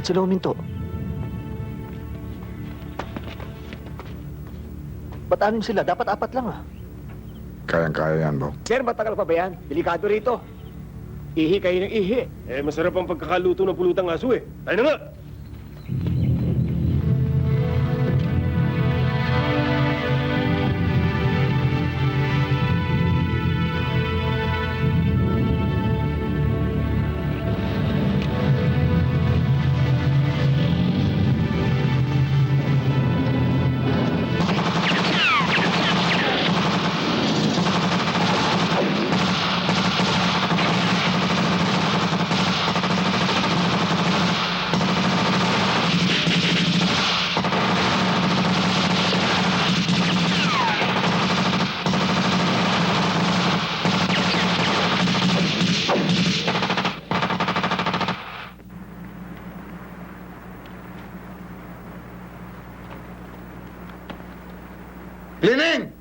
ba't sila huminto? Ba't anim sila? Dapat apat lang ah. Kayang-kaya yan, Bok. Sir, matagal pa ba yan? Delikado rito. Ihi kayo ng ihi. Eh, masarap ang pagkakaluto ng pulutang aso eh. Tayo na nga! Bilinin!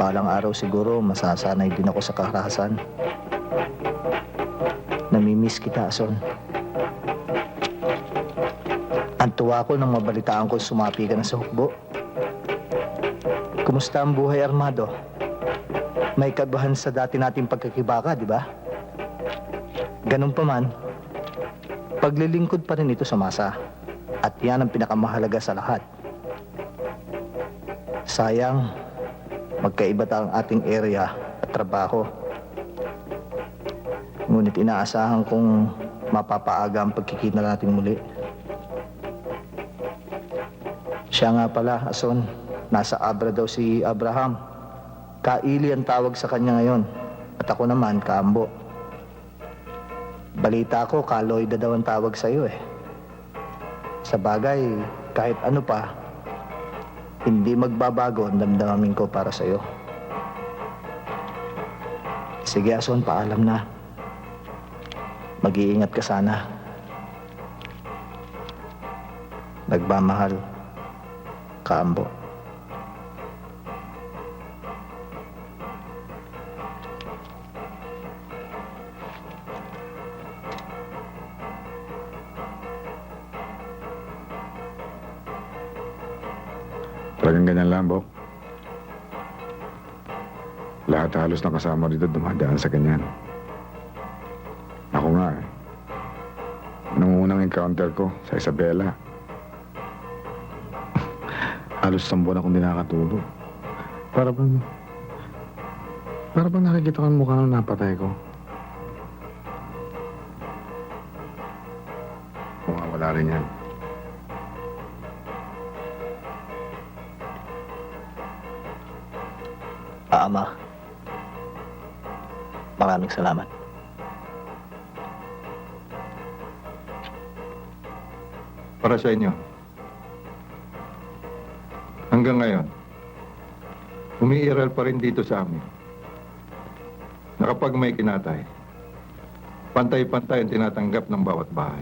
Palang araw siguro masasanay din ako sa karahasan. Namimiss kita, Son. Ang tuwa ko nang mabalitaan ko sumapi ka na sa hukbo. Kumusta ang buhay armado? May kabahan sa dati nating pagkakibaka, di ba? Ganun pa man, paglilingkod pa rin ito sa masa. At yan ang pinakamahalaga sa lahat. Sayang, magkaiba ang ating area at trabaho. Ngunit inaasahan kong mapapaaga ang pagkikita natin muli. Siya nga pala, Ason, nasa Abra daw si Abraham. Kaili ang tawag sa kanya ngayon. At ako naman, Kaambo. Balita ko, Kaloy na daw ang tawag sa'yo eh. Sa bagay, kahit ano pa, hindi magbabago ang damdamin ko para sa'yo. Sige, Ason, paalam na. Mag-iingat ka sana. Nagmamahal. Kaambo. Talagang ganyan lang, Bok. Lahat halos na kasama dito dumadaan sa ganyan. Ako nga eh. Nung unang encounter ko sa Isabela, halos isang buwan akong di nakatulog. Para bang... Para bang nakikita ko ang mukha ng napatay ko. nangyari niyan. Ah, Ama. Maraming salamat. para sa inyo. Hanggang ngayon, umiiral pa rin dito sa amin. Na kapag may kinatay, pantay-pantay ang tinatanggap ng bawat bahay.